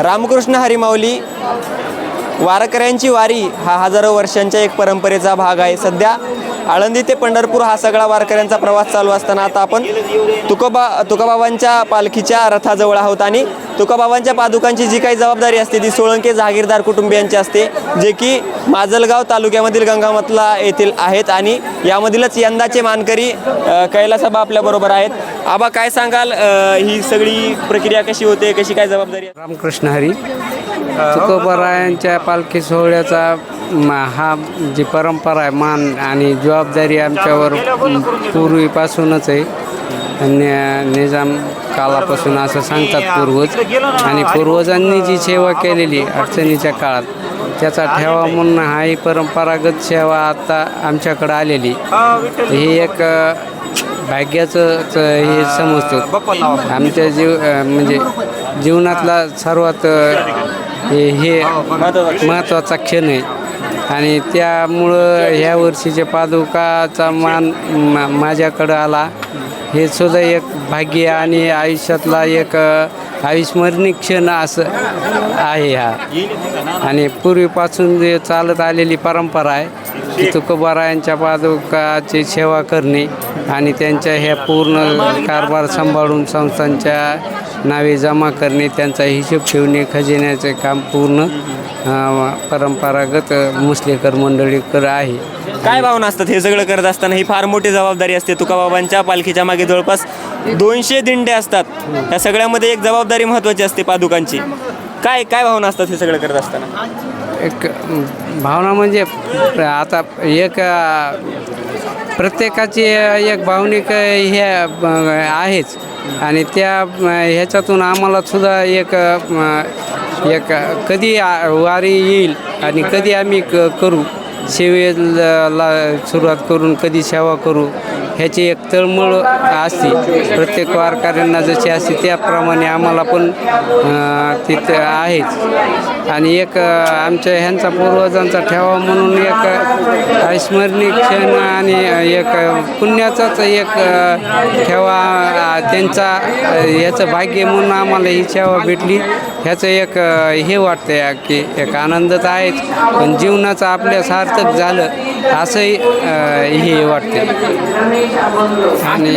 रामकृष्ण हरिमाऊली. वारकऱ्यांची वारी हा हजारो वर्षांच्या एक परंपरेचा भाग आहे. सध्या आळंदी ते पंढरपूर हा सगळा वारकऱ्यांचा प्रवास चालू असताना आता आपण तुकोबा तुकाबाबांच्या पालखीच्या रथाजवळ आहोत आणि तुकाबाबांच्या पादुकांची जी काही जबाबदारी असते ती सोळंके जहागीरदार कुटुंबियांची असते जे की माजलगाव तालुक्यामधील गंगामतला येथील आहेत आणि यामधीलच यंदाचे मानकरी कैलासाबा आपल्याबरोबर आहेत. आबा काय सांगाल? ही सगळी प्रक्रिया कशी होते? कशी काय जबाबदारी? रामकृष्ण हरी. तुकोबरायांच्या पालखी सोहळ्याचा हा जी परंपरा आहे मान आणि जबाबदारी आमच्यावर पूर्वीपासूनच आहे. आणि निजाम कालापासून असं सांगतात पूर्वज. आणि पूर्वजांनी जी सेवा केलेली अडचणीच्या काळात त्याचा ठेवा म्हणून हा ही परंपरागत सेवा आता आमच्याकडं आलेली. ही एक भाग्याचं हे समजतो. आमच्या जीव म्हणजे जीवनातला सर्वात हे हे महत्त्वाचा क्षण आहे. आणि त्यामुळं ह्या वर्षीच्या पादुकाचा मान मा- माझ्याकडं आला. हे सुद्धा एक भाग्य आणि आयुष्यातला एक अविस्मरणीय क्षण असं आहे हा. आणि पूर्वीपासून जे चालत आलेली परंपरा आहे की तुकोबारायांच्या पादुकाची सेवा करणे आणि त्यांच्या ह्या पूर्ण कारभार सांभाळून संस्थांच्या नावे जमा करणे त्यांचा हिशोब ठेवणे खजिन्याचे काम पूर्ण परंपरागत मुस्लिकर मंडळीकर आहे. काय भावना असतात? हे सगळं करत असताना ही फार मोठी जबाबदारी असते. तुकाबाबांच्या पालखीच्या मागे जवळपास दोनशे दिंडे असतात. या सगळ्यामध्ये एक जबाबदारी महत्त्वाची असते पादुकांची. काय काय भावना असतात हे सगळं करत असताना? एक भावना म्हणजे आता एक प्रत्येकाची एक भावनिक हे आहेच. आणि त्या ह्याच्यातून आम्हाला सुद्धा एक एक कधी वारी येईल आणि कधी आम्ही क करू. सेवेला सुरुवात करून कधी सेवा करू. ह्याची एक तळमळ असते प्रत्येक वारकऱ्यांना जशी असते त्याप्रमाणे आम्हाला पण तिथं आहेच. आणि एक आमच्या ह्यांचा पूर्वजांचा ठेवा म्हणून एक अस्मरणीय क्षण आणि एक पुण्याचाच एक ठेवा त्यांचा ह्याचं भाग्य म्हणून आम्हाला ही सेवा भेटली. ह्याचं एक हे वाटतं की एक आनंद तर आहेच. पण जीवनाचं आपल्या सार्थक झालं असंही हे वाटते आणि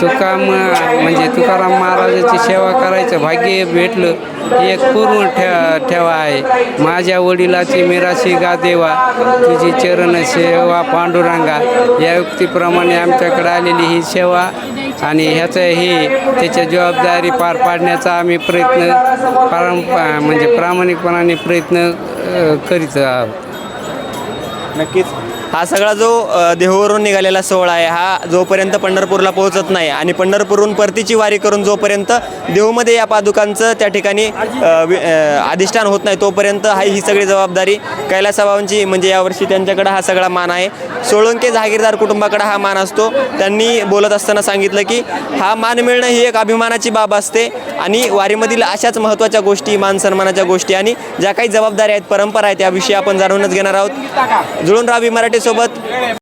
तुकाम म्हणजे तुकाराम महाराजाची सेवा करायचं भाग्य भेटलं हे एक पूर्ण ठे ठेवा आहे. माझ्या वडिलाची मिराशी गा देवा तुझी चरण सेवा पांडुरंगा या युक्तीप्रमाणे आमच्याकडे आलेली ही सेवा आणि ह्याचं हे त्याच्या जबाबदारी पार पाडण्याचा आम्ही प्रयत्न पारं म्हणजे प्रामाणिकपणाने प्रयत्न करीत आहोत. नक्कीच. हा सगळा जो देहूवरून निघालेला सोहळा आहे हा जोपर्यंत पंढरपूरला पोहोचत नाही आणि पंढरपूरहून परतीची वारी करून जोपर्यंत देहूमध्ये या पादुकांचं त्या ठिकाणी अधिष्ठान होत नाही तोपर्यंत हा ही सगळी जबाबदारी कैलासाबाबांची म्हणजे यावर्षी त्यांच्याकडे हा सगळा मान आहे. सोळंके जहागीरदार कुटुंबाकडे हा मान असतो. त्यांनी बोलत असताना सांगितलं की हा मान मिळणं ही एक अभिमानाची बाब असते आणि वारीमधील अशाच महत्त्वाच्या गोष्टी मान सन्मानाच्या गोष्टी आणि ज्या काही जबाबदाऱ्या आहेत परंपरा आहेत त्याविषयी आपण जाणूनच घेणार आहोत. जुळून राहावी मराठीसोबत